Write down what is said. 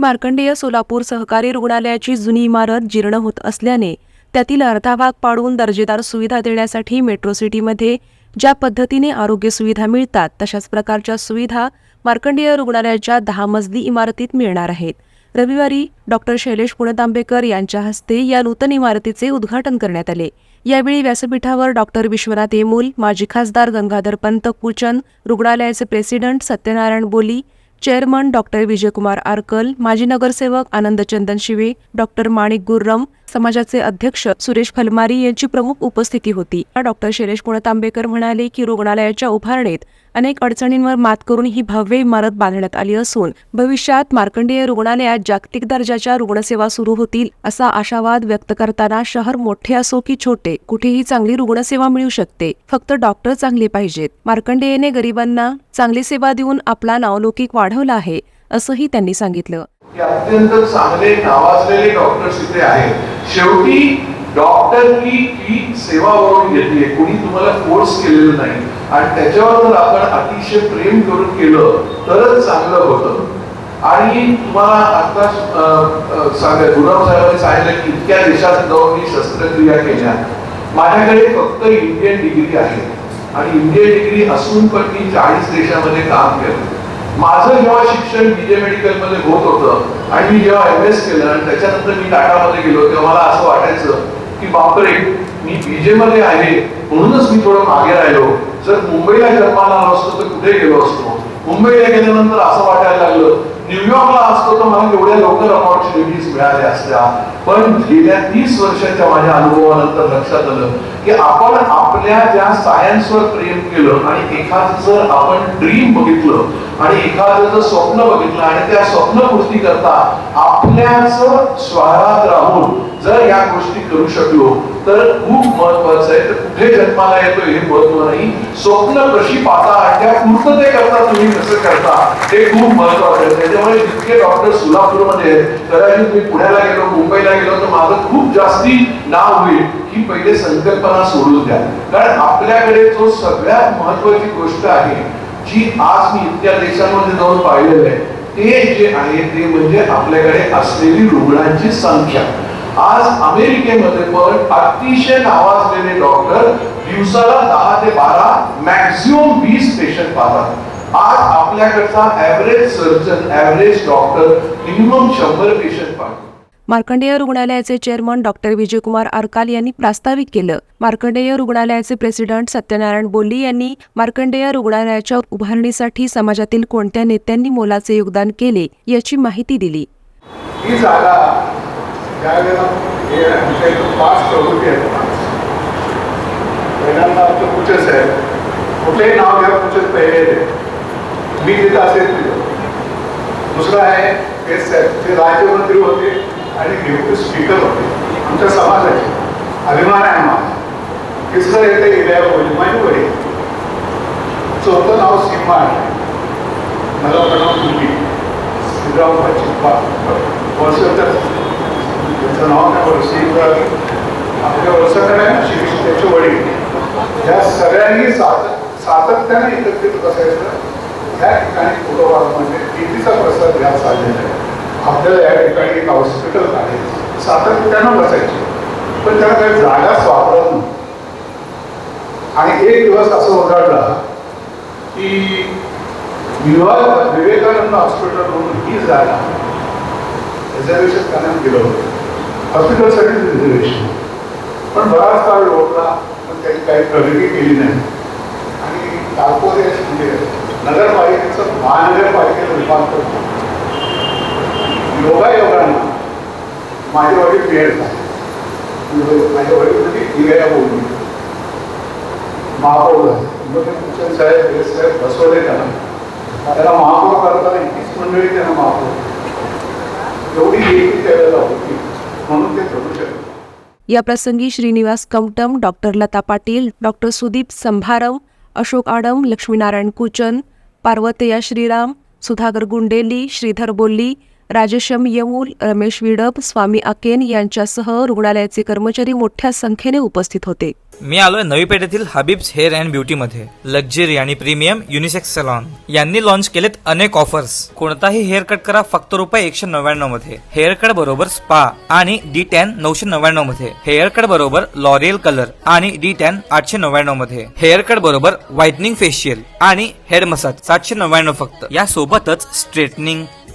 मार्कंडेय सोलापूर सहकारी रुग्णालयाची जुनी इमारत जीर्ण होत असल्याने त्यातील अर्धा भाग पाडून दर्जेदार सुविधा देण्यासाठी मेट्रो सिटीमध्ये ज्या पद्धतीने आरोग्य सुविधा मिळतात तशाच प्रकारच्या सुविधा मार्कंडेय रुग्णालयाच्या दहा मजली इमारतीत मिळणार आहेत. रविवारी डॉक्टर शैलेश पुणतांबेकर यांच्या हस्ते या नूतन इमारतीचे उद्घाटन करण्यात आले. यावेळी व्यासपीठावर डॉक्टर विश्वनाथ येमूल माजी खासदार गंगाधर पंत कुचन रुग्णालयाचे प्रेसिडेंट सत्यनारायण बोली चेअरमन डॉक्टर विजयकुमार आरकल माजी नगरसेवक आनंद चंदन शिवे डॉक्टर माणिक गुर्रम समाजाचे अध्यक्ष सुरेश फलमारी यांची प्रमुख उपस्थिती होती. डॉक्टर शैलेश पुणतांबेकर म्हणाले की रुग्णालयाच्या उभारणीत अनेक अडचणींवर मात करून ही भव्य इमारत बांधण्यात आली असून भविष्यात मार्कंडेय रुग्णालयात जागतिक दर्जाच्या रुग्णसेवा सुरू होतील असा आशावाद व्यक्त करताना शहर मोठे असो की छोटे कुठेही चांगली रुग्णसेवा मिळू शकते. फक्त डॉक्टर चांगले पाहिजेत. मार्कंडेयने गरिबांना चांगली सेवा देऊन आपला नावलौकिक वाढवला आहे असंही त्यांनी सांगितलं. अत्यंत चांगले नावाजलेले डॉक्टर्स इथे आहेत. शेवटी डॉक्टर की सेवा वरून घेतली कोणी तुम्हाला कोर्स केलेला नाही. आणि त्याच्यावर आपण अतिशय प्रेम करून केलं तरच चांगलं होतं. आणि तुम्हाला आता सांगा गुलाब साहेबांनी सांगितलं की इतक्या देशात जाऊन मी शस्त्रक्रिया केल्या. माझ्याकडे फक्त इंडियन डिग्री आहे. आणि इंडियन डिग्री असून पण मी चाळीस देशामध्ये काम केलं. माझं जेव्हा शिक्षण बीजे मेडिकलमध्ये होत होतं आणि मी जेव्हा एम एस केलं आणि त्याच्यानंतर मी टाटामध्ये गेलो तेव्हा मला असं वाटायचं की बापरे मी बीजे मध्ये आहे म्हणूनच मी थोडं मागे राहिलो. जर मुंबईला जन्माला आलो असतो तर कुठे गेलो असतो? मुंबईला गेल्यानंतर असं वाटायला लागलं न्यूयॉर्कला असतो तर मला एवढ्या लवकर ऑपॉर्च्युनिटीज मिळाल्या असत्या. पण गेल्या तीस वर्षाच्या माझ्या अनुभवानंतर लक्षात आलं की आपण आपल्या ज्या सायन्सवर प्रेम केलं आणि एखादं जर आपण ड्रीम बघितलं आणि एखादं जर स्वप्न बघितलं आणि त्या स्वप्न गोष्टी करता आपल्याच स्वारात राहून जर या गोष्टी करू शकलो तर खूप महत्वाचं आहे. तर कुठे जन्माला येतो हे महत्त्व नाही. स्वप्न कशी पाहता आणि त्या पूर्तते करता तुम्ही कसं करता हे खूप महत्वाचं आहे. त्याच्यामुळे जितके डॉक्टर सोलापूरमध्ये कदाचित मी पुण्याला गेलो मुंबईला गेलो तर माझं खूप जास्ती नाव होईल की पहिले संकल्पना सोडून द्या. कारण आपल्याकडे जो सगळ्यात महत्वाची गोष्ट आहे जी आज मी इतक्या देशांमध्ये जाऊन पाहिलेलं आहे. ते जे आहे ते म्हणजे आपल्याकडे असलेली रुग्णांची संख्या. आज अमेरिकेमध्ये पण अतिशय नावाजलेले डॉक्टर दिवसाला दहा ते बारा मॅक्झिमम वीस पेशंट पाहतात. आज आपल्याकडचा average surgeon average doctor minimum शंभर पेशंट पाहतो मार्कंडेय रुग्णालयाचे चेअरमन डॉक्टर विजयकुमार आरकाल यांनी प्रास्ताविक केलं. मार्कंडेय रुग्णालयाचे प्रेसिडेंट सत्यनारायण बोल्ली यांनी मार्कंडेय रुग्णालयाच्या उभारणीसाठी समाजातील कोणत्या नेत्यांनी मोलाचे योगदान केले याची माहिती दिली. ही जागा त्यावेळेला हे आमच्या इथं पाच प्रवृत्ती आहेत. पहिल्यांदा आमचं कुठेच आहे. कुठलंही नाव घ्या कुठेच पहिले मी तिथं असेल तिथं. दुसरं आहे हे साहेब ते राज्यमंत्री होते आणि डेप्युटी स्पीकर होते. आमच्या समाजाचे. अभिमान आहे माझा तिसरं येते इल्या बोली माझी वडील चौथं नाव सीमा आहे. मला प्रणव तुम्ही. श्रीराम चिप्पा. वर्ष त्याचं नाव काय आपल्या वर्षाकडे शिरीष त्याचे वडील. या सगळ्यांनी सात सातत्याने एकत्रित बसायचं. या ठिकाणी कुटुंबात म्हणजे कितीचा प्रसार घ्या चाललेला आहे. आपल्याला या ठिकाणी एक हॉस्पिटल आहे. सातत्यानं बसायचे. पण त्याला काही जागाच वापरत नव्हती आणि एक दिवस असं उजाडला की विवाह विवेकानंद हॉस्पिटल म्हणून ही जागा रिझर्वेशन करण्यात गेलं होतं. हॉस्पिटलसाठी रिझर्वेशन पण बराच काळ लोटला पण त्यांनी काही प्रगती केली नाही. आणि कॉर्पोरेशन म्हणजे नगरपालिकेचं महानगरपालिकेला रूपांतर झालं. योगायोगानं माझे वडील मेयर झाले. म्हणजे माझे वडील म्हणजे दिव्या बोलली. महापौर झाले. मग ते साहेब हे साहेब बसवले त्यांना. त्याला महापौर करताना इतकीच मंडळी त्यांना महापौर. एवढी एकी त्यावेळेला होती. म्हणून ते घडू शकले या प्रसंगी श्रीनिवास कमटम डॉक्टर लता पाटील डॉक्टर सुदीप संभारम अशोक आडम लक्ष्मीनारायण कुचन पार्वतया श्रीराम सुधाकर गुंडेली श्रीधर बोल्ली राजेशम यमूल रमेश विडप स्वामी अकेन यांच्यासह रुग्णालयाचे कर्मचारी मोठ्या संख्येने उपस्थित होते. मी आलोय नवी पेठेतील हबीब्स हेअर अँड ब्युटी मध्ये. लक्झरी आणि प्रीमियम युनिसेक्स सलॉन. यांनी लॉन्च केलेत अनेक ऑफर्स. कोणताही हेअर कट करा फक्त रुपये एकशे नव्याण्णवमध्ये. हेअर कट बरोबर स्पा आणि डी टॅन नऊशे नव्याण्णवमध्ये. हेअर कट बरोबर लॉरियल कलर आणि डी टॅन आठशे नव्याण्णवमध्ये. हेअर कट बरोबर व्हाइटनिंग फेशियल आणि हेड मसाज सातशे नव्याण्णव फक्त. या सोबतच straightening